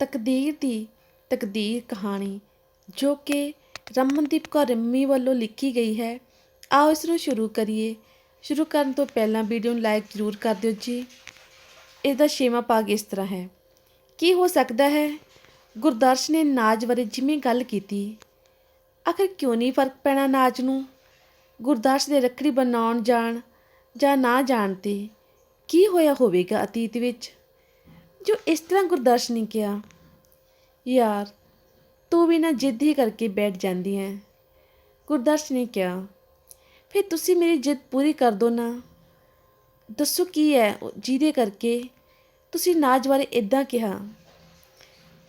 ਤਕਦੀਰ ਦੀ ਤਕਦੀਰ ਕਹਾਣੀ, ਜੋ ਕਿ ਰਮਨਦੀਪ ਕੌਰ ਰਿੰਮੀ ਵੱਲੋਂ ਲਿਖੀ ਗਈ ਹੈ। ਆਓ ਇਸ ਨੂੰ ਸ਼ੁਰੂ ਕਰੀਏ। ਸ਼ੁਰੂ ਕਰਨ ਤੋਂ ਪਹਿਲਾਂ ਵੀਡੀਓ ਨੂੰ ਲਾਈਕ ਜ਼ਰੂਰ ਕਰ ਦਿਓ ਜੀ। ਇਸ ਦਾ ਛੇਵਾਂ ਭਾਗ ਇਸ ਤਰ੍ਹਾਂ ਹੈ। ਕੀ ਹੋ ਸਕਦਾ ਹੈ? ਗੁਰਦਰਸ਼ ਨੇ ਨਾਜ ਬਾਰੇ ਜਿਵੇਂ ਗੱਲ ਕੀਤੀ, ਆਖਰ ਕਿਉਂ ਨਹੀਂ ਫ਼ਰਕ ਪੈਣਾ ਨਾਜ ਨੂੰ? ਗੁਰਦਾਸ ਦੇ ਰੱਖੜੀ ਬਣਾਉਣ ਜਾਣ ਜਾਂ ਨਾ ਜਾਣ ਤੇ ਕੀ ਹੋਇਆ ਹੋਵੇਗਾ ਅਤੀਤ ਵਿੱਚ? ਜੋ ਇਸ ਤਰ੍ਹਾਂ ਗੁਰਦਰਸ਼ ਨੇ ਕਿਹਾ, ਯਾਰ, ਤੂੰ ਵੀ ਨਾ ਜਿੱਦ ਹੀ ਕਰਕੇ ਬੈਠ ਜਾਂਦੀ ਹੈ। ਗੁਰਦਰਸ਼ ਨੇ ਕਿਹਾ, ਫਿਰ ਤੁਸੀਂ ਮੇਰੀ ਜਿੱਦ ਪੂਰੀ ਕਰ ਦੋ ਨਾ। ਦੱਸੋ ਕੀ ਹੈ ਜਿਹਦੇ ਕਰਕੇ ਤੁਸੀਂ ਨਾਜ ਬਾਰੇ ਇਦਾਂ ਕਿਹਾ?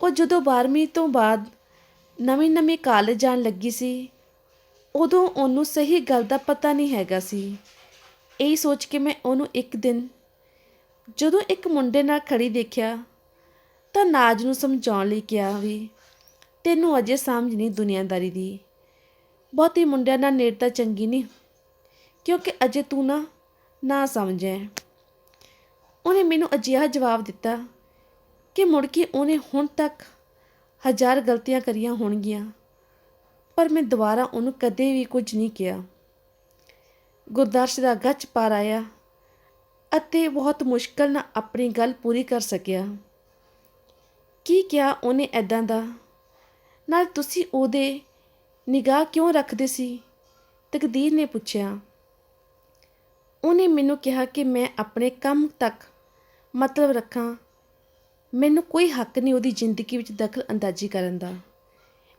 ਉਹ ਜਦੋਂ 12ਵੀਂ ਤੋਂ ਬਾਅਦ ਨਵੇਂ ਨਵੇਂ ਕਾਲਜ ਜਾਣ ਲੱਗੀ ਸੀ, ਉਦੋਂ ਉਹਨੂੰ ਸਹੀ ਗੱਲ ਦਾ ਪਤਾ ਨਹੀਂ ਹੈਗਾ ਸੀ। ਇਹ ਸੋਚ ਕੇ ਮੈਂ ਉਹਨੂੰ ਇੱਕ ਦਿਨ ਜਦੋਂ ਇੱਕ ਮੁੰਡੇ ਨਾਲ ਖੜੀ ਦੇਖਿਆ ਤਾਂ ਨਾਜ ਨੂੰ ਸਮਝਾਉਣ ਲਈ ਕਿਹਾ ਵੀ, ਤੈਨੂੰ ਅਜੇ ਸਮਝ ਨਹੀਂ ਦੁਨੀਆਦਾਰੀ ਦੀ। ਬਹੁਤੀ ਮੁੰਡਿਆਂ ਨਾਲ ਨੇੜਤਾ ਚੰਗੀ ਨਹੀਂ, ਕਿਉਂਕਿ ਅਜੇ ਤੂੰ ਨਾ ਨਾ ਸਮਝੈ ਉਹਨੇ ਮੈਨੂੰ ਅਜਿਹਾ ਜਵਾਬ ਦਿੱਤਾ ਕਿ ਮੁੜ ਕੇ ਉਹਨੇ ਹੁਣ ਤੱਕ ਹਜ਼ਾਰ ਗਲਤੀਆਂ ਕਰੀਆਂ ਹੋਣਗੀਆਂ, ਪਰ ਮੈਂ ਦੁਬਾਰਾ ਉਹਨੂੰ ਕਦੇ ਵੀ ਕੁਝ ਨਹੀਂ ਕਿਹਾ। ਗੁਰਦਾਸ ਦਾ ਗੱਚ ਪਾਰ ਆਇਆ। ਅਤੇ ਬਹੁਤ ਮੁਸ਼ਕਲ ਨਾਲ ਆਪਣੀ ਗੱਲ ਪੂਰੀ ਕਰ ਸਕਿਆ। ਕੀ ਕਿਹਾ ਉਹਨੇ ਐਦਾਂ ਦਾ? ਨਾਲ ਤੁਸੀਂ ਉਹਦੇ ਨਿਗਾਹ ਕਿਉਂ ਰੱਖਦੇ ਸੀ? ਤਕਦੀਰ ਨੇ ਪੁੱਛਿਆ। ਉਹਨੇ ਮੈਨੂੰ ਕਿਹਾ ਕਿ ਮੈਂ ਆਪਣੇ ਕੰਮ ਤੱਕ ਮਤਲਬ ਰੱਖਾਂ। ਮੈਨੂੰ ਕੋਈ ਹੱਕ ਨਹੀਂ ਉਹਦੀ ਜ਼ਿੰਦਗੀ ਵਿੱਚ ਦਖਲ ਅੰਦਾਜ਼ੀ ਕਰਨ ਦਾ।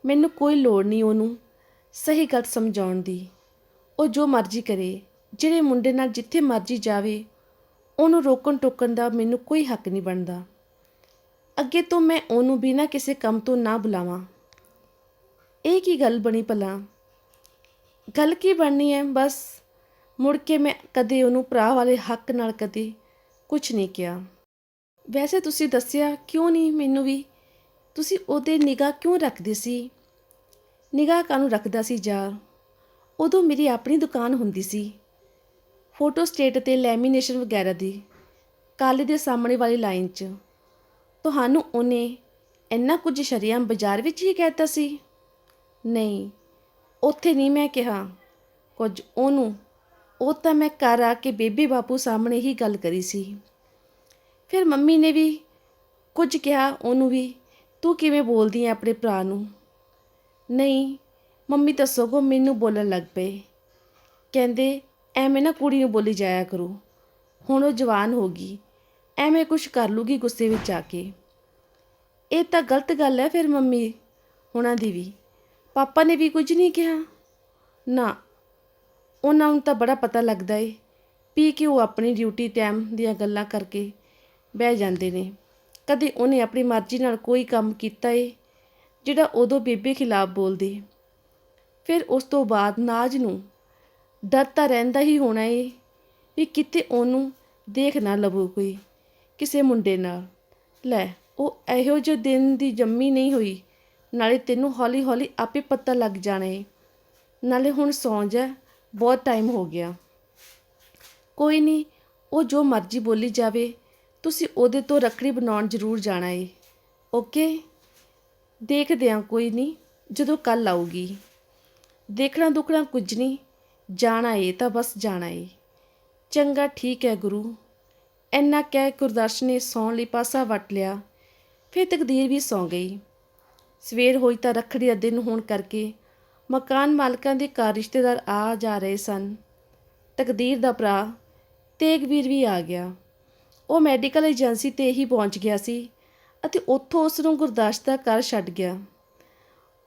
ਮੈਨੂੰ ਕੋਈ ਲੋੜ ਨਹੀਂ ਉਹਨੂੰ ਸਹੀ ਗੱਲ ਸਮਝਾਉਣ ਦੀ। ਉਹ ਜੋ ਮਰਜ਼ੀ ਕਰੇ, ਜਿਹੜੇ ਮੁੰਡੇ ਨਾਲ ਜਿੱਥੇ ਮਰਜ਼ੀ ਜਾਵੇ ਉਹਨੂੰ ਰੋਕਣ ਟੋਕਣ ਦਾ ਮੈਨੂੰ ਕੋਈ ਹੱਕ ਨਹੀਂ ਬਣਦਾ। ਅੱਗੇ ਤੋਂ ਮੈਂ ਉਹਨੂੰ ਬਿਨਾਂ ਕਿਸੇ ਕੰਮ ਤੋਂ ਨਾ ਬੁਲਾਵਾਂ। ਇਹ ਕੀ ਗੱਲ ਬਣੀ ਭਲਾ? ਗੱਲ ਕੀ ਬਣਨੀ ਹੈ? ਬਸ ਮੁੜ ਕੇ ਮੈਂ ਕਦੇ ਉਹਨੂੰ ਭਰਾ ਵਾਲੇ ਹੱਕ ਨਾਲ ਕਦੇ ਕੁਝ ਨਹੀਂ ਕਿਹਾ। ਵੈਸੇ ਤੁਸੀਂ ਦੱਸਿਆ ਕਿਉਂ ਨਹੀਂ ਮੈਨੂੰ ਵੀ? ਤੁਸੀਂ ਉਹਦੇ ਨਿਗਾਹ ਕਿਉਂ ਰੱਖਦੇ ਸੀ? ਨਿਗਾਹ ਕਾਹਨੂੰ ਰੱਖਦਾ ਸੀ ਯਾਰ? ਉਦੋਂ ਮੇਰੀ ਆਪਣੀ ਦੁਕਾਨ ਹੁੰਦੀ ਸੀ। ਫੋਟੋ ਸਟੇਟ ਤੇ ਲੈਮੀਨੇਸ਼ਨ ਵਗੈਰਾ ਦੀ ਕਾਲੇ ਦੇ ਸਾਹਮਣੇ ਵਾਲੀ ਲਾਈਨ 'ਚ। ਤੁਹਾਨੂੰ ਉਹਨੇ ਇੰਨਾ ਕੁਝ ਸ਼ਰੀਆਮ ਬਾਜ਼ਾਰ ਵਿੱਚ ਹੀ ਕਹਿਤਾ ਸੀ? ਨਹੀਂ, ਉੱਥੇ ਨਹੀਂ ਮੈਂ ਕਿਹਾ। ਕੁਝ ਉਹਨੂੰ, ਉਹ ਤਾਂ ਮੈਂ ਘਰ ਆ ਕੇ ਬੇਬੇ ਬਾਪੂ ਸਾਹਮਣੇ ਹੀ ਗੱਲ ਕਰੀ ਸੀ। ਫਿਰ ਮੰਮੀ ਨੇ ਵੀ ਕੁਝ ਕਿਹਾ, ਉਹਨੂੰ ਵੀ, ਤੂੰ ਕਿਵੇਂ ਬੋਲਦੀ ਹੈ ਆਪਣੇ ਭਰਾ ਨੂੰ? ਨਹੀਂ, ਮੰਮੀ ਤਾਂ ਸਗੋਂ ਮੈਨੂੰ ਬੋਲਣ ਲੱਗ ਪਏ। ਕਹਿੰਦੇ ਐਵੇਂ ਨਾ ਕੁੜੀ ਨੂੰ ਬੋਲੀ ਜਾਇਆ ਕਰੋ। ਹੁਣ ਉਹ ਜਵਾਨ ਹੋ ਗਈ। ਐਵੇਂ ਕੁਝ ਕਰ ਲੂਗੀ ਗੁੱਸੇ ਵਿੱਚ ਆ ਕੇ। ਇਹ ਤਾਂ ਗਲਤ ਗੱਲ ਹੈ ਫਿਰ ਮੰਮੀ ਉਹਨਾਂ ਦੀ ਵੀ। ਪਾਪਾ ਨੇ ਵੀ ਕੁਝ ਨਹੀਂ ਕਿਹਾ। ਨਾ, ਉਹਨਾਂ ਨੂੰ ਤਾਂ ਬੜਾ ਪਤਾ ਲੱਗਦਾ ਏ ਵੀ ਕਿ ਉਹ ਆਪਣੀ ਡਿਊਟੀ ਟਾਈਮ ਦੀਆਂ ਗੱਲਾਂ ਕਰਕੇ ਬਹਿ ਜਾਂਦੇ ਨੇ। ਕਦੇ ਉਹਨੇ ਆਪਣੀ ਮਰਜ਼ੀ ਨਾਲ ਕੋਈ ਕੰਮ ਕੀਤਾ ਏ, ਜਿਹੜਾ ਉਦੋਂ ਬੇਬੇ ਖਿਲਾਫ ਬੋਲਦੇ। ਫਿਰ ਉਸ ਤੋਂ ਬਾਅਦ ਨਾਜ ਨੂੰ ਡਰ ਤਾਂ ਰਹਿੰਦਾ ਹੀ ਹੋਣਾ ਏ ਵੀ ਕਿਤੇ ਉਹਨੂੰ ਦੇਖ ਨਾ ਲਵੋ ਕੋਈ, ਕਿਸੇ ਮੁੰਡੇ ਨਾਲ। ਲੈ, ਉਹ ਇਹੋ ਜਿਹੇ ਦਿਨ ਦੀ ਜੰਮੀ ਨਹੀਂ ਹੋਈ। ਨਾਲੇ ਤੈਨੂੰ ਹੌਲੀ ਹੌਲੀ ਆਪੇ ਪਤਾ ਲੱਗ ਜਾਣਾ ਏ। ਨਾਲੇ ਹੁਣ ਸੌਂ ਜਾ, ਬਹੁਤ ਟਾਈਮ ਹੋ ਗਿਆ। ਕੋਈ ਨਹੀਂ ਉਹ ਜੋ ਮਰਜ਼ੀ ਬੋਲੀ ਜਾਵੇ, ਤੁਸੀਂ ਉਹਦੇ ਤੋਂ ਰੱਖੜੀ ਬਣਾਉਣ ਜ਼ਰੂਰ ਜਾਣਾ ਏ। ਓਕੇ? ਦੇਖਦੇ ਹਾਂ ਕੋਈ ਨਹੀਂ ਜਦੋਂ ਕੱਲ ਆਊਗੀ। ਦੇਖਣਾ ਦੁਖਣਾ ਕੁਝ ਨਹੀਂ ਜਾਣਾ ਏ ਤਾਂ ਬਸ ਜਾਣਾ ਏ। ਚੰਗਾ ਠੀਕ ਹੈ ਗੁਰੂ। ਇੰਨਾ ਕਹਿ ਗੁਰਦਰਸ਼ ਨੇ ਸੌਣ ਲਈ ਪਾਸਾ ਵਟ ਲਿਆ। ਫਿਰ ਤਕਦੀਰ ਵੀ ਸੌਂ ਗਈ। ਸਵੇਰ ਹੋਈ ਤਾਂ ਰੱਖੜੀ ਦਾ ਦਿਨ ਹੋਣ ਕਰਕੇ ਮਕਾਨ ਮਾਲਕਾਂ ਦੇ ਘਰ ਰਿਸ਼ਤੇਦਾਰ ਆ ਜਾ ਰਹੇ ਸਨ। ਤਕਦੀਰ ਦਾ ਭਰਾ ਤੇਗਵੀਰ ਵੀ ਆ ਗਿਆ। ਉਹ ਮੈਡੀਕਲ ਏਜੰਸੀ ਤੇ ਹੀ ਪਹੁੰਚ ਗਿਆ ਸੀ ਅਤੇ ਉੱਥੋਂ ਉਸ ਨੂੰ ਗੁਰਦਾਸ ਦਾ ਘਰ ਛੱਡ ਗਿਆ।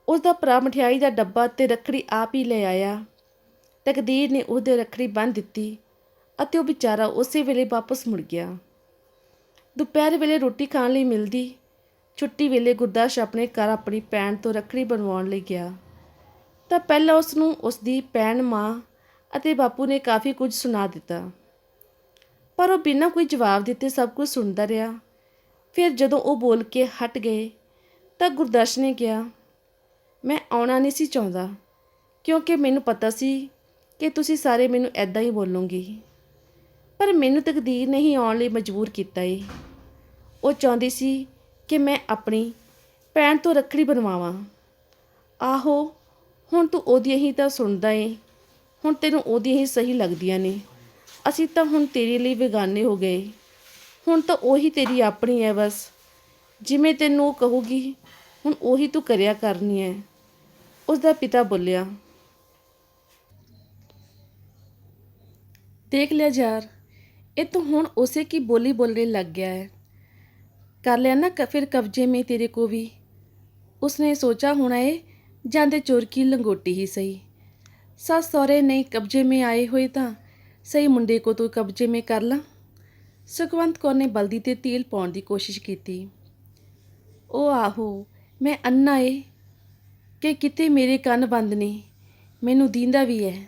ਉਸ ਦਾ ਭਰਾ ਮਠਿਆਈ ਦਾ ਡੱਬਾ ਤੇ ਰੱਖੜੀ ਆਪ ਹੀ ਲੈ ਆਇਆ। ਤਕਦੀਰ ਨੇ ਉਹਦੇ ਰੱਖੜੀ ਬੰਨ੍ਹ ਦਿੱਤੀ ਅਤੇ ਉਹ ਵਿਚਾਰਾ ਉਸੇ ਵੇਲੇ ਵਾਪਸ ਮੁੜ ਗਿਆ। ਦੁਪਹਿਰ ਵੇਲੇ ਰੋਟੀ ਖਾਣ ਲਈ ਮਿਲਦੀ, ਛੁੱਟੀ ਵੇਲੇ ਗੁਰਦਾਸ ਆਪਣੇ ਘਰ ਆਪਣੀ ਭੈਣ ਤੋਂ ਰੱਖੜੀ ਬਣਵਾਉਣ ਲਈ ਗਿਆ। ਤਾਂ ਪਹਿਲਾਂ ਉਸ ਨੂੰ ਉਸ ਦੀ ਭੈਣ ਮਾਂ ਅਤੇ ਬਾਪੂ ਨੇ ਕਾਫੀ ਕੁਝ ਸੁਣਾ ਦਿੱਤਾ। ਪਰ ਉਹ ਬਿਨਾਂ ਕੋਈ ਜਵਾਬ ਦਿੱਤੇ ਸਭ ਕੁਝ ਸੁਣਦਾ ਰਿਹਾ। ਫਿਰ ਜਦੋਂ ਉਹ ਬੋਲ ਕੇ ਹਟ ਗਏ ਤਾਂ ਗੁਰਦਰਸ਼ ਨੇ ਕਿਹਾ, ਮੈਂ ਆਉਣਾ ਨਹੀਂ ਸੀ ਚਾਹੁੰਦਾ, ਕਿਉਂਕਿ ਮੈਨੂੰ ਪਤਾ ਸੀ ਕਿ ਤੁਸੀਂ ਸਾਰੇ ਮੈਨੂੰ ਐਦਾਂ ਹੀ ਬੋਲੋਗੇ? ਪਰ ਮੈਨੂੰ ਤਕਦੀਰ ਨਹੀਂ ਆਉਣ ਲਈ ਮਜਬੂਰ ਕੀਤਾ ਏ। ਉਹ ਚਾਹੁੰਦੀ ਸੀ ਕਿ ਮੈਂ ਆਪਣੀ ਭੈਣ ਤੋਂ ਰੱਖੜੀ ਬਣਵਾਵਾਂ। ਆਹੋ, ਹੁਣ ਤੂੰ ਉਹਦੀਆਂ ਹੀ ਤਾਂ ਸੁਣਦਾ ਏ। ਹੁਣ ਤੈਨੂੰ ਉਹਦੀਆਂ ਹੀ ਸਹੀ ਲੱਗਦੀਆਂ ਨੇ। ਅਸੀਂ ਤਾਂ ਹੁਣ ਤੇਰੇ ਲਈ ਬੇਗਾਨੇ ਹੋ ਗਏ। ਹੁਣ ਤਾਂ ਉਹੀ ਤੇਰੀ ਆਪਣੀ ਹੈ ਬਸ। ਜਿਵੇਂ ਤੈਨੂੰ ਉਹ ਕਹੂਗੀ, ਹੁਣ ਉਹੀ ਤੂੰ ਕਰਿਆ ਕਰਨੀ ਹੈ। ਉਸ ਦਾ ਪਿਤਾ ਬੋਲਿਆ ਦੇਖ ਲਿਆ ਯਾਰ, ਇਹ ਤੂੰ ਹੁਣ ਉਸੇ ਕੀ ਬੋਲੀ ਬੋਲਣੇ ਲੱਗ ਗਿਆ ਹੈ। ਕਰ ਲਿਆ ਨਾ ਫਿਰ ਕਬਜ਼ੇ ਮੇ ਤੇਰੇ ਕੋ ਵੀ। ਉਸਨੇ ਸੋਚਾ ਹੋਣਾ ਏ, ਜਾਂਦੇ ਚੋਰ ਕੀ ਲੰਗੋਟੀ ਹੀ ਸਹੀ। ਸੱਸ ਸਹੁਰੇ ਨਹੀਂ ਕਬਜ਼ੇ ਮੇ ਆਏ ਹੋਏ ਤਾਂ, ਸਹੀ ਮੁੰਡੇ ਕੋ ਤੂੰ ਕਬਜ਼ੇ ਮੇ ਕਰ ਲਾ। ਸੁਖਵੰਤ ਕੌਰ ਨੇ ਬਲਦੀ ਤੇ ਤੇਲ ਪਾਉਣ ਦੀ ਕੋਸ਼ਿਸ਼ ਕੀਤੀ। ਉਹ ਆਹੋ, ਮੈਂ ਅੰਨਾ ਏ, ਕਿ ਕਿਤੇ ਮੇਰੇ ਕੰਨ ਬੰਦ ਨੇ। ਮੈਨੂੰ ਦੀਂਦਾ ਵੀ ਹੈ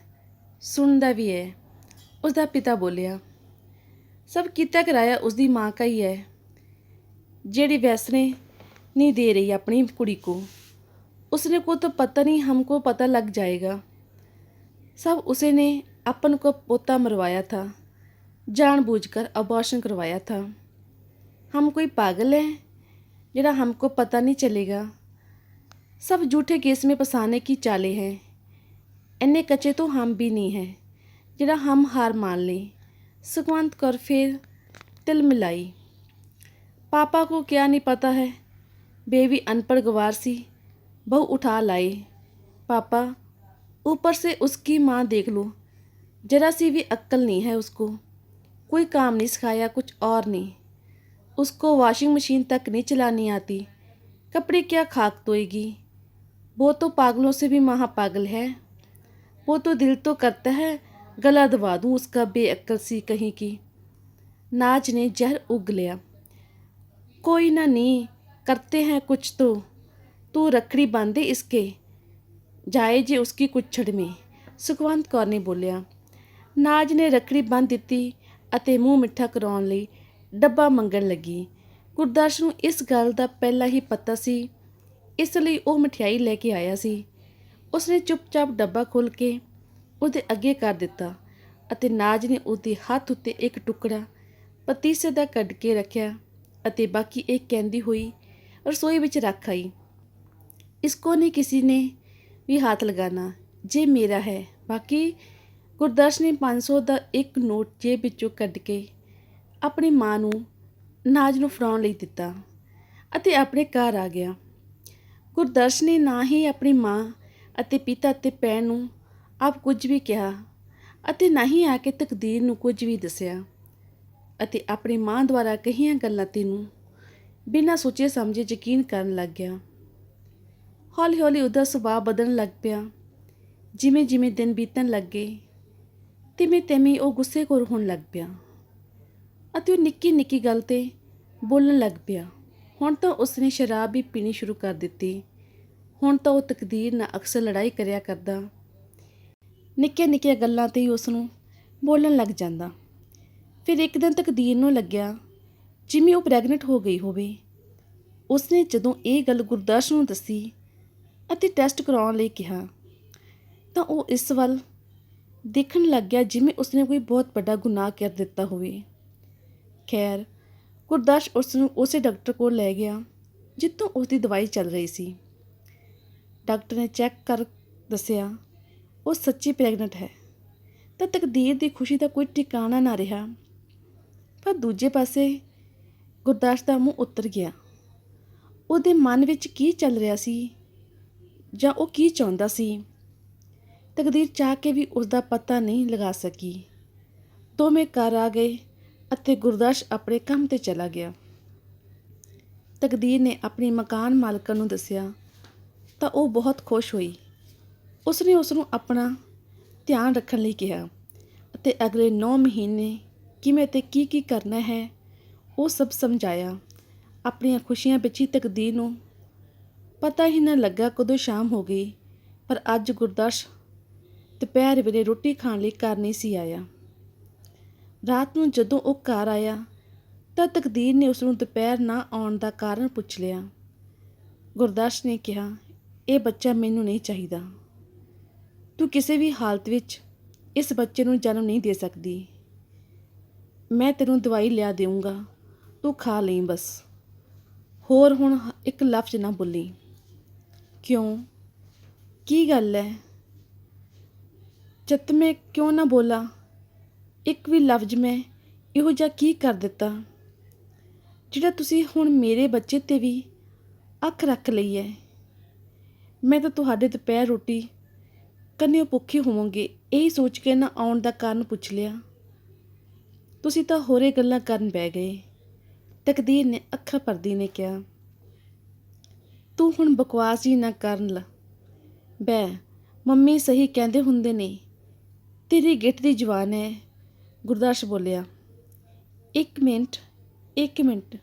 ਸੁਣਦਾ ਵੀ ਹੈ ਉਸ ਦਾ ਪਿਤਾ ਬੋਲਿਆ ਸਭ ਕੀਤਾ ਕਰਾਇਆ ਉਸ ਦੀ ਮਾਂ का ही है जेडी वैसने नहीं दे रही अपनी कुड़ी को उसने को तो पता नहीं हमको पता लग जाएगा सब उसे ने अपन को पोता मरवाया था जानबूझकर अबॉर्शन करवाया था हम कोई पागल है जरा हमको पता नहीं चलेगा सब झूठे केस में फंसाने की चालें हैं इन्ने कच्चे तो हम भी नहीं हैं जरा हम हार मान लें। सुखवंत कौर फिर तिल मिलाई पापा को क्या नहीं पता है? बेबी अनपढ़ गवार सी, बहू उठा लाई पापा, ऊपर से उसकी माँ देख लो। जरा सी भी अक्ल नहीं है उसको। कोई काम नहीं सिखाया, कुछ और नहीं। उसको वॉशिंग मशीन तक नहीं चलानी आती। कपड़े क्या खाक धोएगी? वो तो पागलों से भी महा पागल है। वो तो दिल तो करता है गला दबा दूँ उसका बेअक्ल सी कहीं की नाज ने जहर उग लिया कोई ना नहीं करते हैं कुछ तो तू रखड़ी बांधे इसके ਜਾਏ ਜੇ ਉਸਕੀ ਕੁੱਛੜ ਮੇ। ਸੁਖਵੰਤ ਕੌਰ ਨੇ ਬੋਲਿਆ। ਨਾਜ ਨੇ ਰਖੜੀ ਬੰਨ੍ਹ ਦਿੱਤੀ ਅਤੇ ਮੂੰਹ ਮਿੱਠਾ ਕਰਾਉਣ ਲਈ ਡੱਬਾ ਮੰਗਣ ਲੱਗੀ। ਗੁਰਦਾਸ ਨੂੰ ਇਸ ਗੱਲ ਦਾ ਪਹਿਲਾਂ ਹੀ ਪਤਾ ਸੀ। ਇਸ ਲਈ ਉਹ ਮਠਿਆਈ ਲੈ ਕੇ ਆਇਆ ਸੀ। ਉਸਨੇ ਚੁੱਪਚਾਪ ਡੱਬਾ ਖੋਲ ਕੇ ਉਹਦੇ ਅੱਗੇ ਕਰ ਦਿੱਤਾ ਅਤੇ ਨਾਜ ਨੇ ਉਹਦੇ ਹੱਥ ਉੱਤੇ ਇੱਕ ਟੁਕੜਾ ਪਤੀਸੇ ਦਾ ਕੱਢ ਕੇ ਰੱਖਿਆ ਅਤੇ ਬਾਕੀ ਇਹ ਕਹਿੰਦੀ ਹੋਈ ਰਸੋਈ ਵਿੱਚ ਰੱਖ ਆਈ। ਇਸ ਕੋ ਨੇ ਕਿਸੇ ਨੇ ਵੀ ਹੱਥ ਲਗਾਣਾ, ਜੇ ਮੇਰਾ ਹੈ। ਬਾਕੀ ਗੁਰਦਰਸ਼ ਨੇ 500 ਦਾ ਇੱਕ ਨੋਟ ਜੇਬ ਵਿੱਚੋਂ ਕੱਢ ਕੇ ਆਪਣੀ ਮਾਂ ਨੂੰ, ਨਾਜ ਨੂੰ ਫੜਾਉਣ ਲਈ ਦਿੱਤਾ ਅਤੇ ਆਪਣੇ ਘਰ ਆ ਗਿਆ। ਗੁਰਦਰਸ਼ ਨੇ ਨਾ ਹੀ ਆਪਣੀ ਮਾਂ ਅਤੇ ਪਿਤਾ ਅਤੇ ਭੈਣ ਨੂੰ ਆਪ ਕੁਝ ਵੀ ਕਿਹਾ ਅਤੇ ਨਾ ਹੀ ਆ ਕੇ ਤਕਦੀਰ ਨੂੰ ਕੁਝ ਵੀ ਦੱਸਿਆ। ਅਤੇ ਆਪਣੀ ਮਾਂ ਦੁਆਰਾ ਕਹੀਆਂ ਗੱਲਾਂ ਤੈਨੂੰ ਬਿਨਾਂ ਸੋਚੇ ਸਮਝੇ ਯਕੀਨ ਕਰਨ ਲੱਗ ਗਿਆ। ਹੌਲੀ ਹੌਲੀ ਉਹਦਾ ਸੁਭਾਅ ਬਦਲਣ ਲੱਗ ਪਿਆ। ਜਿਵੇਂ ਜਿਵੇਂ ਦਿਨ ਬੀਤਣ ਲੱਗੇ ਤਿਵੇਂ ਤਿਵੇਂ ਉਹ ਗੁੱਸੇਖੋਰ ਹੋਣ ਲੱਗ ਪਿਆ ਅਤੇ ਉਹ ਨਿੱਕੀ ਨਿੱਕੀ ਗੱਲ ਤੇ ਬੋਲਣ ਲੱਗ ਪਿਆ। ਹੁਣ ਤਾਂ ਉਸਨੇ ਸ਼ਰਾਬ ਵੀ ਪੀਣੀ ਸ਼ੁਰੂ ਕਰ ਦਿੱਤੀ। ਹੁਣ ਤਾਂ ਉਹ ਤਕਦੀਰ ਨਾਲ ਅਕਸਰ ਲੜਾਈ ਕਰਿਆ ਕਰਦਾ। ਨਿੱਕੀਆਂ ਨਿੱਕੀਆਂ ਗੱਲਾਂ ਤੇ ਹੀ ਉਸ ਨੂੰ ਬੋਲਣ ਲੱਗ ਜਾਂਦਾ। ਫਿਰ ਇੱਕ ਦਿਨ ਤਕਦੀਰ ਨੂੰ ਲੱਗਿਆ, ਜਿਵੇਂ ਉਹ ਪ੍ਰੈਗਨੈਂਟ ਹੋ ਗਈ ਹੋਵੇ। ਉਸਨੇ ਜਦੋਂ ਇਹ ਗੱਲ ਗੁਰਦਾਸ ਨੂੰ ਦੱਸੀ ਅਤੇ ਟੈਸਟ ਕਰਾਉਣ ਲਈ ਕਿਹਾ, ਤਾਂ ਉਹ ਇਸ ਵੱਲ ਦੇਖਣ ਲੱਗ ਗਿਆ ਜਿਵੇਂ ਉਸਨੇ ਕੋਈ ਬਹੁਤ ਵੱਡਾ ਗੁਨਾਹ ਕਰ ਦਿੱਤਾ ਹੋਵੇ। ਖੈਰ ਗੁਰਦਾਸ ਉਸ ਨੂੰ ਉਸੇ ਡਾਕਟਰ ਕੋਲ ਲੈ ਗਿਆ, ਜਿੱਥੋਂ ਉਸ ਦੀ ਦਵਾਈ ਚੱਲ ਰਹੀ ਸੀ। ਡਾਕਟਰ ਨੇ ਚੈੱਕ ਕਰ ਦੱਸਿਆ ਉਹ ਸੱਚੀ ਪ੍ਰੈਗਨੈਂਟ ਹੈ। ਤਾਂ ਤਕਦੀਰ ਦੀ ਖੁਸ਼ੀ ਦਾ ਕੋਈ ਟਿਕਾਣਾ ਨਾ ਰਿਹਾ। ਪਰ ਦੂਜੇ ਪਾਸੇ ਗੁਰਦਾਸ ਦਾ ਮੂੰਹ ਉੱਤਰ ਗਿਆ। ਉਹਦੇ ਮਨ ਵਿੱਚ ਕੀ ਚੱਲ ਰਿਹਾ ਸੀ? ਜਾਂ ਉਹ ਕੀ ਚਾਹੁੰਦਾ ਸੀ? ਤਕਦੀਰ ਚਾਹ ਕੇ ਵੀ ਉਸ ਦਾ ਪਤਾ ਨਹੀਂ ਲਗਾ ਸਕੀ। ਦੋਵੇਂ ਘਰ ਆ ਗਏ ਅਤੇ ਗੁਰਦਾਸ ਆਪਣੇ ਕੰਮ ਤੇ ਚਲਾ ਗਿਆ। ਤਕਦੀਰ ਨੇ ਆਪਣੀ ਮਕਾਨ ਮਾਲਕਣ ਨੂੰ ਦੱਸਿਆ ਤਾਂ ਉਹ ਬਹੁਤ ਖੁਸ਼ ਹੋਈ। ਉਸਨੇ ਉਸ ਨੂੰ ਆਪਣਾ ਧਿਆਨ ਰੱਖਣ ਲਈ ਕਿਹਾ ਅਤੇ ਅਗਲੇ 9 ਮਹੀਨੇ ਕਿਵੇਂ ਅਤੇ ਕੀ ਕੀ ਕਰਨਾ ਹੈ, ਉਹ ਸਭ ਸਮਝਾਇਆ। ਆਪਣੀਆਂ ਖੁਸ਼ੀਆਂ ਵਿੱਚ ਹੀ ਤਕਦੀਰ ਨੂੰ ਪਤਾ ਹੀ ਨਾ ਲੱਗਾ ਕਦੋਂ ਸ਼ਾਮ ਹੋ ਗਈ, ਪਰ ਅੱਜ ਗੁਰਦਾਸ ਦੁਪਹਿਰ ਵੇਲੇ ਰੋਟੀ ਖਾਣ ਲਈ ਘਰ ਨਹੀਂ ਸੀ ਆਇਆ। ਰਾਤ ਨੂੰ ਜਦੋਂ ਉਹ ਘਰ ਆਇਆ ਤਾਂ ਤਕਦੀਰ ਨੇ ਉਸ ਨੂੰ ਦੁਪਹਿਰ ਨਾ ਆਉਣ ਦਾ ਕਾਰਨ ਪੁੱਛ ਲਿਆ। ਗੁਰਦਾਸ ਨੇ ਕਿਹਾ, ਇਹ ਬੱਚਾ ਮੈਨੂੰ ਨਹੀਂ ਚਾਹੀਦਾ। ਤੂੰ ਕਿਸੇ ਵੀ ਹਾਲਤ ਵਿੱਚ ਇਸ ਬੱਚੇ ਨੂੰ ਜਨਮ ਨਹੀਂ ਦੇ ਸਕਦੀ। ਮੈਂ ਤੈਨੂੰ ਦਵਾਈ ਲਿਆ ਦੇਵਾਂਗਾ ਤੂੰ ਖਾ ਲਈ ਬਸ। ਹੋਰ ਹੁਣ ਇੱਕ ਲਫ਼ਜ਼ ਨਾ ਬੋਲੀ। ਕਿਉਂ? ਕੀ ਗੱਲ ਹੈ ਜਦ ਮੈਂ ਕਿਉਂ ਨਾ ਬੋਲਾ? ਇੱਕ ਵੀ ਲਫ਼ਜ਼ ਮੈਂ ਇਹੋ ਜਿਹਾ ਕੀ ਕਰ ਦਿੱਤਾ? ਜਿਹੜਾ ਤੁਸੀਂ ਹੁਣ ਮੇਰੇ ਬੱਚੇ ਤੇ ਵੀ ਅੱਖ ਰੱਖ ਲਈ ਹੈ ਮੈਂ ਤਾਂ ਤੁਹਾਡੇ ਦੁਪਹਿਰ ਰੋਟੀ ਕੰਨਿਓ ਭੁੱਖੇ ਹੋਵੋਗੇ। ਇਹੀ ਸੋਚ ਕੇ ਨਾ ਆਉਣ ਦਾ ਕਾਰਨ ਪੁੱਛ ਲਿਆ। ਤੁਸੀਂ ਤਾਂ ਹੋਰੇ ਗੱਲਾਂ ਕਰਨ ਬਹਿ ਗਏ। ਤਕਦੀਰ ਨੇ ਅੱਖਾਂ ਪਰਦੀ ਨੇ ਕਿਹਾ, ਤੂੰ ਹੁਣ ਬਕਵਾਸ ਹੀ ਨਾ ਕਰਨ ਲਾ। ਬੈ ਮੰਮੀ ਸਹੀ ਕਹਿੰਦੇ ਹੁੰਦੇ ਨੇ। ਤੇਰੀ ਗਿੱਠ ਦੀ ਜਵਾਨ ਹੈ ਗੁਰਦਾਸ ਬੋਲਿਆ, ਇੱਕ ਮਿੰਟ ਇੱਕ ਮਿੰਟ।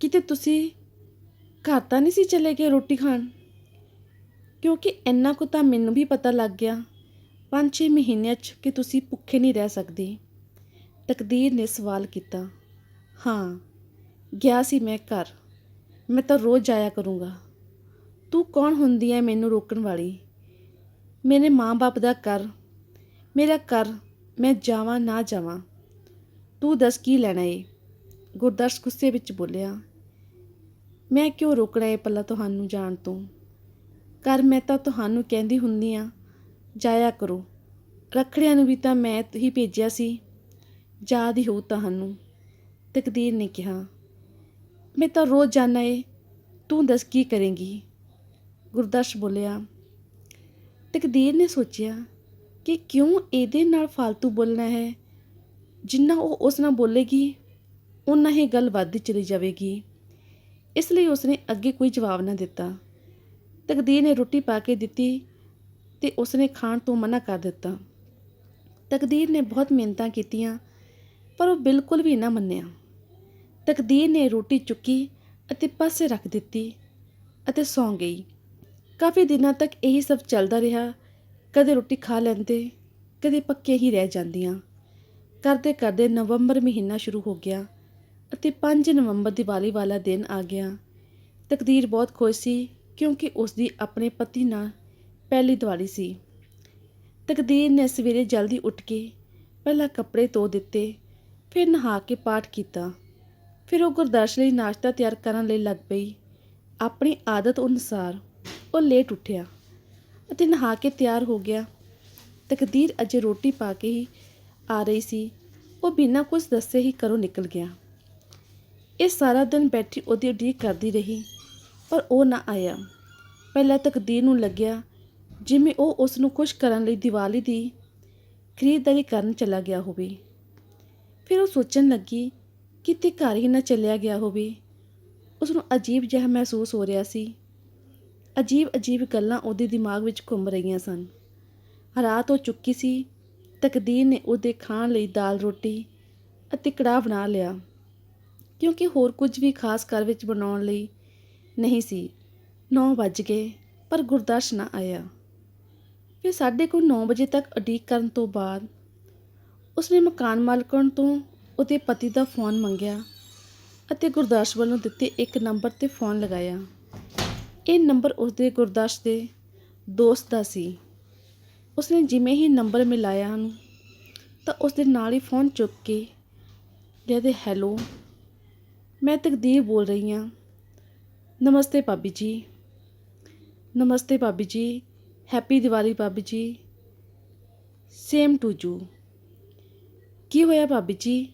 ਕਿਤੇ ਤੁਸੀਂ ਘਰ ਤਾਂ ਨਹੀਂ ਸੀ ਚਲੇ ਗਏ ਰੋਟੀ ਖਾਣ? ਕਿਉਂਕਿ ਇੰਨਾ ਕੁ ਤਾਂ ਮੈਨੂੰ ਵੀ ਪਤਾ ਲੱਗ ਗਿਆ 5-6 ਮਹੀਨਿਆਂ 'ਚ ਕਿ ਤੁਸੀਂ ਭੁੱਖੇ ਨਹੀਂ ਰਹਿ ਸਕਦੇ। ਤਕਦੀਰ ਨੇ ਸਵਾਲ ਕੀਤਾ, ਹਾਂ, ਗਿਆ ਸੀ ਮੈਂ ਘਰ। ਮੈਂ ਤਾਂ ਰੋਜ਼ ਜਾਇਆ ਕਰੂੰਗਾ। ਤੂੰ ਕੌਣ ਹੁੰਦੀ ਹੈ ਮੈਨੂੰ ਰੋਕਣ ਵਾਲੀ? ਮੇਰੇ ਮਾਂ-ਬਾਪ ਦਾ ਕਰ ਮੇਰਾ ਕਰ ਮੈਂ ਜਾਵਾਂ ਨਾ ਜਾਵਾਂ। ਤੂੰ ਦੱਸ ਕੀ ਲੈਣਾ ਏ? ਗੁਰਦਾਸ ਗੁੱਸੇ ਵਿੱਚ ਬੋਲਿਆ, ਮੈਂ ਕਿਉਂ ਰੋਕਣਾ ਏ ਪੱਲਾ ਤੁਹਾਨੂੰ ਜਾਣ ਤੋਂ? ਕਰ ਮੈਂ ਤਾਂ ਤੁਹਾਨੂੰ ਕਹਿੰਦੀ ਹੁੰਦੀ ਆ ਜਾਇਆ ਕਰੋ। ਰੱਖੜਿਆਂ ਨੂੰ ਵੀ ਤਾਂ ਮੈਂ ਹੀ ਭੇਜਿਆ ਸੀ। ਯਾਦ ਹੀ ਹੋਊ ਤੁਹਾਨੂੰ, ਤਕਦੀਰ ਨੇ ਕਿਹਾ। ਮੈਂ ਤਾਂ ਰੋਜ਼ ਜਾਣਾ ਏ, ਤੂੰ ਦੱਸ ਕੀ ਕਰੇਂਗੀ? ਗੁਰਦਾਸ ਬੋਲਿਆ, ਤਕਦੀਰ ਨੇ ਸੋਚਿਆ ਕਿ ਕਿਉਂ ਇਹਦੇ ਨਾਲ ਫालतू ਬੋਲਣਾ ਹੈ? ਜਿੰਨਾ ਉਹ ਉਸ ਨਾਲ ਬੋਲੇਗੀ ਉਨਾ ਹੀ ਗੱਲ ਵੱਧਦੀ ਚਲੀ ਜਾਵੇਗੀ। ਇਸ ਲਈ ਉਸਨੇ ਅੱਗੇ ਕੋਈ ਜਵਾਬ ਨਾ ਦਿੱਤਾ। ਤਕਦੀਰ ਨੇ ਰੋਟੀ ਪਾ ਕੇ ਦਿੱਤੀ ਤੇ ਉਸਨੇ ਖਾਣ ਤੋਂ ਮਨਾ ਕਰ ਦਿੱਤਾ। ਤਕਦੀਰ ਨੇ ਬਹੁਤ ਮਿਹਨਤਾਂ ਕੀਤੀਆਂ, ਪਰ ਉਹ ਬਿਲਕੁਲ ਵੀ ਨਾ ਮੰਨਿਆ। ਤਕਦੀਰ ਨੇ ਰੋਟੀ ਚੁੱਕੀ ਅਤੇ ਪਾਸੇ ਰੱਖ ਦਿੱਤੀ ਅਤੇ ਸੌਂ ਗਈ। ਕਾਫੀ ਦਿਨਾਂ ਤੱਕ ਇਹੀ ਸਭ ਚੱਲਦਾ ਰਿਹਾ। ਕਦੇ ਰੋਟੀ ਖਾ ਲੈਂਦੇ, ਕਦੇ ਪੱਕੇ ਹੀ ਰਹਿ ਜਾਂਦੀਆਂ। ਕਰਦੇ ਕਰਦੇ ਨਵੰਬਰ ਮਹੀਨਾ ਸ਼ੁਰੂ ਹੋ ਗਿਆ ਅਤੇ 5 ਨਵੰਬਰ ਦੀਵਾਲੀ ਵਾਲਾ ਦਿਨ ਆ ਗਿਆ। ਤਕਦੀਰ ਬਹੁਤ ਖੁਸ਼ ਸੀ ਕਿਉਂਕਿ ਉਸ ਦੀ ਆਪਣੇ ਪਤੀ ਨਾਲ ਪਹਿਲੀ ਦੀਵਾਲੀ ਸੀ। ਤਕਦੀਰ ਨੇ ਸਵੇਰੇ ਜਲਦੀ ਉੱਠ ਕੇ ਪਹਿਲਾਂ ਕੱਪੜੇ ਧੋ ਦਿੱਤੇ, ਫਿਰ ਨਹਾ ਕੇ ਪਾਠ ਕੀਤਾ। ਫਿਰ ਉਹ ਗੁਰਦਾਸ਼ ਲਈ ਨਾਸ਼ਤਾ ਤਿਆਰ ਕਰਨ ਲਈ ਲੱਗ ਪਈ। ਆਪਣੀ ਆਦਤ ਅਨੁਸਾਰ ਉਹ ਲੇਟ ਉੱਠਿਆ ਅਤੇ ਨਹਾ ਕੇ ਤਿਆਰ ਹੋ ਗਿਆ। ਤਕਦੀਰ ਅਜੇ ਰੋਟੀ ਪਾ ਕੇ ਹੀ ਆ ਰਹੀ ਸੀ। ਉਹ ਬਿਨਾਂ ਕੁਝ ਦੱਸੇ ਹੀ ਘਰੋਂ ਨਿਕਲ ਗਿਆ। ਇਹ ਸਾਰਾ ਦਿਨ ਬੈਠੀ ਉਹਦੀ ਉਡੀਕ ਕਰਦੀ ਰਹੀ। ਪਰ ਉਹ ਨਾ ਆਇਆ। ਪਹਿਲਾਂ ਤਕਦੀਰ ਨੂੰ ਲੱਗਿਆ ਜਿਵੇਂ ਉਹ ਉਸ ਨੂੰ ਖੁਸ਼ ਕਰਨ ਲਈ ਦੀਵਾਲੀ ਦੀ ਖਰੀਦਦਾਰੀ ਕਰਨ ਚਲਾ ਗਿਆ ਹੋਵੇ। ਫਿਰ ਉਹ ਸੋਚਣ ਲੱਗੀ ਕਿਤੇ ਘਰ ਹੀ ਨਾ ਚੱਲਿਆ ਗਿਆ ਹੋਵੇ। ਉਸ ਨੂੰ ਅਜੀਬ ਜਿਹਾ ਮਹਿਸੂਸ ਹੋ ਰਿਹਾ ਸੀ। ਅਜੀਬ ਅਜੀਬ ਗੱਲਾਂ ਉਹਦੇ ਦਿਮਾਗ ਵਿੱਚ ਘੁੰਮ ਰਹੀਆਂ ਸਨ। ਰਾਤ ਹੋ ਚੁੱਕੀ ਸੀ। ਤਕਦੀਰ ਨੇ ਉਹਦੇ ਖਾਣ ਲਈ ਦਾਲ, ਰੋਟੀ ਅਤੇ ਕੜਾਹ ਬਣਾ ਲਿਆ। ਕਿਉਂਕਿ ਹੋਰ ਕੁਝ ਵੀ ਖਾਸ ਘਰ ਵਿੱਚ ਬਣਾਉਣ ਲਈ ਨਹੀਂ ਸੀ। 9 ਵੱਜ ਗਏ, ਪਰ ਗੁਰਦਾਸ਼ ਨਾ ਆਇਆ। ਫਿਰ ਸਾਡੇ ਕੋਲ 9 ਵਜੇ ਤੱਕ ਉਡੀਕ ਕਰਨ ਤੋਂ ਬਾਅਦ ਉਸਨੇ ਮਕਾਨ ਮਾਲਕਣ ਤੋਂ ਉਹਦੇ ਪਤੀ ਦਾ ਫੋਨ ਮੰਗਿਆ ਅਤੇ ਗੁਰਦਾਸ਼ ਵੱਲੋਂ ਦਿੱਤੇ ਇੱਕ ਨੰਬਰ ਤੇ ਫੋਨ ਲਗਾਇਆ। ਇਹ ਨੰਬਰ ਉਸਦੇ ਗੁਰਦਾਸ਼ ਦੇ ਦੋਸਤ ਦਾ ਸੀ। ਉਸਨੇ ਜਿਵੇਂ ਹੀ ਨੰਬਰ ਮਿਲਾਇਆ ਨੂੰ ਤਾਂ ਉਸਦੇ ਨਾਲ ਹੀ ਫੋਨ ਚੁੱਕ ਕੇ ਕਹਿੰਦੇ ਹੈਲੋ, ਮੈਂ ਤਕਦੀਰ ਬੋਲ ਰਹੀ ਹਾਂ। ਨਮਸਤੇ ਭਾਬੀ ਜੀ। ਨਮਸਤੇ ਭਾਬੀ ਜੀ। ਹੈਪੀ ਦੀਵਾਲੀ ਭਾਬੀ ਜੀ। Same to you. ਕੀ ਹੋਇਆ ਭਾਬੀ ਜੀ?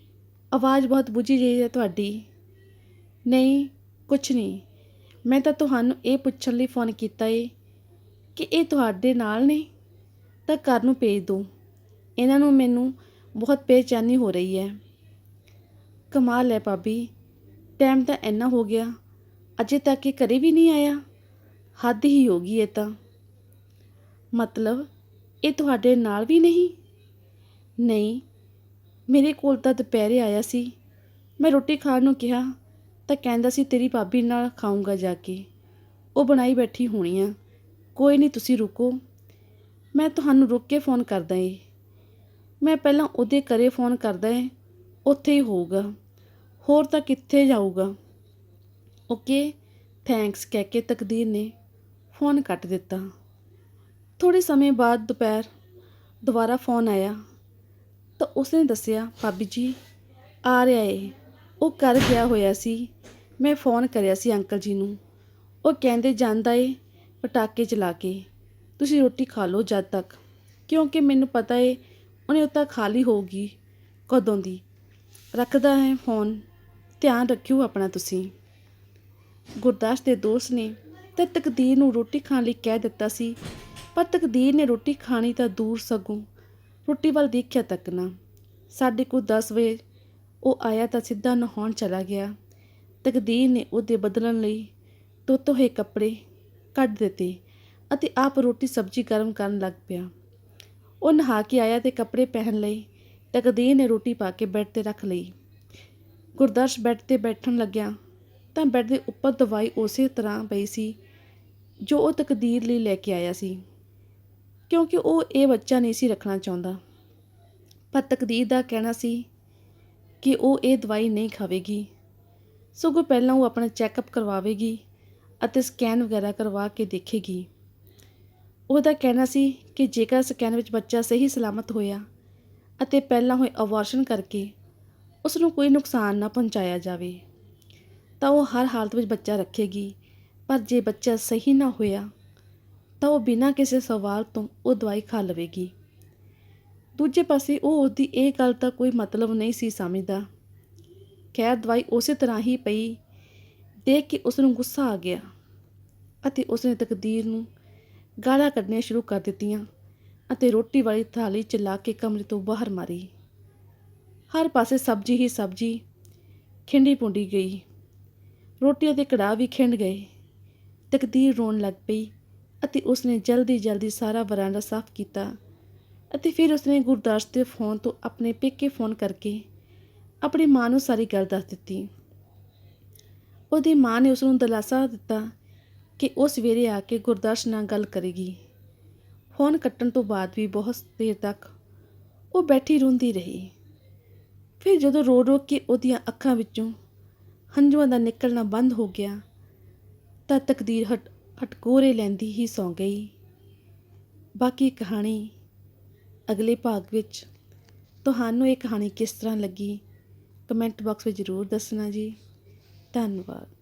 ਆਵਾਜ਼ ਬਹੁਤ ਬੁਝੀ ਜਿਹੀ ਹੈ ਤੁਹਾਡੀ। ਨਹੀਂ, ਕੁਛ ਨਹੀਂ। ਮੈਂ ਤਾਂ ਤੁਹਾਨੂੰ ਇਹ ਪੁੱਛਣ ਲਈ ਫੋਨ ਕੀਤਾ ਏ ਕਿ ਇਹ ਤੁਹਾਡੇ ਨਾਲ ਨੇ? ਤਾਂ ਘਰ ਨੂੰ ਭੇਜ ਦਿਓ ਇਹਨਾਂ ਨੂੰ ਮੈਨੂੰ ਬਹੁਤ ਬੇਚੈਨੀ ਹੋ ਰਹੀ ਹੈ। ਕਮਾਲ ਹੈ ਭਾਬੀ। ਟਾਈਮ ਤਾਂ ਇੰਨਾ ਹੋ ਗਿਆ। ਅਜੇ ਤੱਕ ਇਹ ਘਰੇ ਵੀ ਨਹੀਂ ਆਇਆ। ਹੱਦ ਹੀ ਹੋ ਗਈ ਇਹ ਤਾਂ। ਮਤਲਬ ਇਹ ਤੁਹਾਡੇ ਨਾਲ ਵੀ ਨਹੀਂ? ਨਹੀਂ, ਮੇਰੇ ਕੋਲ ਤਾਂ ਦੁਪਹਿਰੇ ਆਇਆ ਸੀ। ਮੈਂ ਰੋਟੀ ਖਾਣ ਨੂੰ ਕਿਹਾ ਤਾਂ ਕਹਿੰਦਾ ਸੀ, ਤੇਰੀ ਭਾਬੀ ਨਾਲ ਖਾਊਂਗਾ ਜਾ ਕੇ। ਉਹ ਬਣਾਈ ਬੈਠੀ ਹੋਣੀ ਆ। ਕੋਈ ਨਹੀਂ, ਤੁਸੀਂ ਰੁਕੋ। ਮੈਂ ਤੁਹਾਨੂੰ ਰੁਕ ਕੇ ਫੋਨ ਕਰਦਾ ਏ। ਮੈਂ ਪਹਿਲਾਂ ਉਹਦੇ ਘਰੇ ਫੋਨ ਕਰਦਾ ਏ। ਉੱਥੇ ਹੀ ਹੋਊਗਾ। ਹੋਰ ਤਾਂ ਕਿੱਥੇ ਜਾਊਗਾ? ਓਕੇ ਥੈਂਕਸ ਕਹਿ ਕੇ ਤਕਦੀਰ ਨੇ ਫੋਨ ਕੱਟ ਦਿੱਤਾ। ਥੋੜੇ ਸਮੇਂ ਬਾਅਦ ਦੁਪਹਿਰ ਦੁਬਾਰਾ ਫੋਨ ਆਇਆ ਤਾਂ ਉਸਨੇ ਦੱਸਿਆ, ਭਾਬੀ ਜੀ, ਆ ਰਿਹਾ ਏ। ਉਹ ਕਰ ਗਿਆ ਹੋਇਆ ਸੀ। ਮੈਂ ਫੋਨ ਕਰਿਆ ਸੀ ਅੰਕਲ ਜੀ ਨੂੰ। ਉਹ ਕਹਿੰਦੇ, ਜਾਂਦਾ ਏ ਪਟਾਕੇ ਚਲਾ ਕੇ। ਤੁਸੀਂ ਰੋਟੀ ਖਾ ਲਓ ਜਦ ਤੱਕ। ਕਿਉਂਕਿ ਮੈਨੂੰ ਪਤਾ ਏ, ਉਹਨੇ ਉਹ ਤਾਂ ਖਾ ਲਈ ਹੋਊਗੀ ਕਦੋਂ ਦੀ। ਰੱਖਦਾ ਹੈ ਫੋਨ ਧਿਆਨ ਰੱਖਿਓ ਆਪਣਾ ਤੁਸੀਂ। ਗੁਰਦਾਸ ਦੇ ਦੋਸਤ ਨੇ ਤਾਂ ਤਕਦੀਰ ਨੂੰ ਰੋਟੀ ਖਾਣ ਲਈ ਕਹਿ ਦਿੱਤਾ ਸੀ, ਪਰ ਤਕਦੀਰ ਨੇ ਰੋਟੀ ਖਾਣੀ ਤਾਂ ਦੂਰ ਸਗੋਂ ਰੋਟੀ ਵੱਲ ਦੇਖਿਆ ਤੱਕ ਨਾ। ਸਾਡੇ ਕੋਲ 10 ਵਜੇ ਉਹ ਆਇਆ ਤਾਂ ਸਿੱਧਾ ਨਹਾਉਣ ਚਲਾ ਗਿਆ। ਤਕਦੀਰ ਨੇ ਉਹਦੇ ਬਦਲਣ ਲਈ ਧੁੱਤ ਹੋਏ ਕੱਪੜੇ ਕੱਢ ਦਿੱਤੇ ਅਤੇ ਆਪ ਰੋਟੀ ਸਬਜ਼ੀ ਗਰਮ ਕਰਨ ਲੱਗ ਪਿਆ। ਉਹ ਨਹਾ ਕੇ ਆਇਆ ਤੇ ਕੱਪੜੇ ਪਹਿਨ ਲਈ ਤਕਦੀਰ ਨੇ ਰੋਟੀ ਪਾ ਕੇ ਬੈੱਡ ਤੇ ਰੱਖ ਲਈ। ਗੁਰਦਰਸ਼ ਬੈੱਡ ਤੇ ਬੈਠਣ ਲੱਗਿਆ। ਤਾਂ ਬੈੱਡ ਦੇ ਉੱਪਰ ਦਵਾਈ ਉਸੇ ਤਰ੍ਹਾਂ ਪਈ ਸੀ, ਜੋ ਉਹ ਤਕਦੀਰ ਲਈ ਲੈ ਕੇ ਆਇਆ ਸੀ। ਕਿਉਂਕਿ ਉਹ ਇਹ ਬੱਚਾ ਨਹੀਂ ਸੀ ਰੱਖਣਾ ਚਾਹੁੰਦਾ। ਪਰ ਤਕਦੀਰ ਦਾ ਕਹਿਣਾ ਸੀ ਕਿ ਉਹ ਇਹ ਦਵਾਈ ਨਹੀਂ ਖਾਵੇਗੀ। ਸਗੋਂ ਪਹਿਲਾਂ ਉਹ ਆਪਣਾ ਚੈੱਕਅਪ ਕਰਵਾਵੇਗੀ ਅਤੇ ਸਕੈਨ ਵਗੈਰਾ ਕਰਵਾ ਕੇ ਦੇਖੇਗੀ। ਉਹਦਾ ਕਹਿਣਾ ਸੀ ਕਿ ਜੇਕਰ ਸਕੈਨ ਵਿੱਚ ਬੱਚਾ ਸਹੀ ਸਲਾਮਤ ਹੋਇਆ ਅਤੇ ਪਹਿਲਾਂ ਹੋਏ ਅਵਾਰਸ਼ਨ ਕਰਕੇ ਉਸ ਨੂੰ ਕੋਈ ਨੁਕਸਾਨ ਨਾ ਪਹੁੰਚਾਇਆ ਜਾਵੇ। ਤਾਂ ਉਹ ਹਰ ਹਾਲਤ ਵਿੱਚ ਬੱਚਾ ਰੱਖੇਗੀ। ਪਰ ਜੇ ਬੱਚਾ ਸਹੀ ਨਾ ਹੋਇਆ, ਤਾਂ ਉਹ ਬਿਨਾਂ ਕਿਸੇ ਸਵਾਲ ਤੋਂ ਉਹ ਦਵਾਈ ਖਾ ਲਵੇਗੀ। ਦੂਜੇ ਪਾਸੇ ਉਹ ਉਹਦੀ ਇਹ ਗੱਲ ਦਾ ਕੋਈ ਮਤਲਬ ਨਹੀਂ ਸੀ ਸਮਝਦਾ। ਖੈਰ, ਦਵਾਈ ਉਸੇ ਤਰ੍ਹਾਂ ਹੀ ਪਈ, ਦੇਖ ਕੇ ਉਸ ਨੂੰ ਗੁੱਸਾ ਆ ਗਿਆ ਅਤੇ ਉਸਨੇ ਤਕਦੀਰ ਨੂੰ ਗਾਲਾਂ ਕੱਢਣੀਆਂ ਸ਼ੁਰੂ ਕਰ ਦਿੱਤੀਆਂ ਅਤੇ ਰੋਟੀ ਵਾਲੀ ਥਾਲੀ ਚਲਾ ਕੇ ਕਮਰੇ ਤੋਂ ਬਾਹਰ ਮਾਰੀ। ਹਰ ਪਾਸੇ ਸਬਜ਼ੀ ਹੀ ਸਬਜ਼ੀ ਖਿੰਡੀ ਪੁੰਡੀ ਗਈ। ਰੋਟੀਆਂ ਦੇ ਕੜਾਹ ਵੀ ਖਿੰਡ ਗਏ। ਤਕਦੀਰ ਰੋਣ ਲੱਗ ਪਈ ਅਤੇ ਉਸਨੇ ਜਲਦੀ ਜਲਦੀ ਸਾਰਾ ਵਰਾਂਡਾ ਸਾਫ਼ ਕੀਤਾ ਅਤੇ ਫਿਰ ਉਸਨੇ ਗੁਰਦਾਸ ਦੇ ਫੋਨ ਤੋਂ ਆਪਣੇ ਪੇਕੇ ਫੋਨ ਕਰਕੇ ਆਪਣੀ ਮਾਂ ਨੂੰ ਸਾਰੀ ਗੱਲ ਦੱਸ ਦਿੱਤੀ। ਉਹਦੀ ਮਾਂ ਨੇ ਉਸ ਨੂੰ ਦਿਲਾਸਾ ਦਿੱਤਾ ਕਿ ਉਹ ਸਵੇਰੇ ਆ ਕੇ ਗੁਰਦਾਸ ਨਾਲ ਗੱਲ ਕਰੇਗੀ। ਫੋਨ ਕੱਟਣ ਤੋਂ ਬਾਅਦ ਵੀ ਬਹੁਤ ਦੇਰ ਤੱਕ ਉਹ ਬੈਠੀ ਰੋਂਦੀ ਰਹੀ। ਫਿਰ ਜਦੋਂ ਰੋ ਰੋ ਕੇ ਉਹਦੀਆਂ ਅੱਖਾਂ ਵਿੱਚੋਂ ਹੰਝੂਆਂ ਦਾ ਨਿਕਲਣਾ ਬੰਦ ਹੋ ਗਿਆ ਤਾਂ ਤਕਦੀਰ ਹਟ ਹਟਕੋਰੇ ਲੈਂਦੀ ਹੀ ਸੌਂ ਗਈ। ਬਾਕੀ ਕਹਾਣੀ ਅਗਲੇ ਭਾਗ ਵਿੱਚ। ਤੁਹਾਨੂੰ ਇਹ ਕਹਾਣੀ ਕਿਸ ਤਰ੍ਹਾਂ ਲੱਗੀ? ਕਮੈਂਟ ਬਾਕਸ ਵਿੱਚ ਜ਼ਰੂਰ ਦੱਸਣਾ ਜੀ। ਧੰਨਵਾਦ।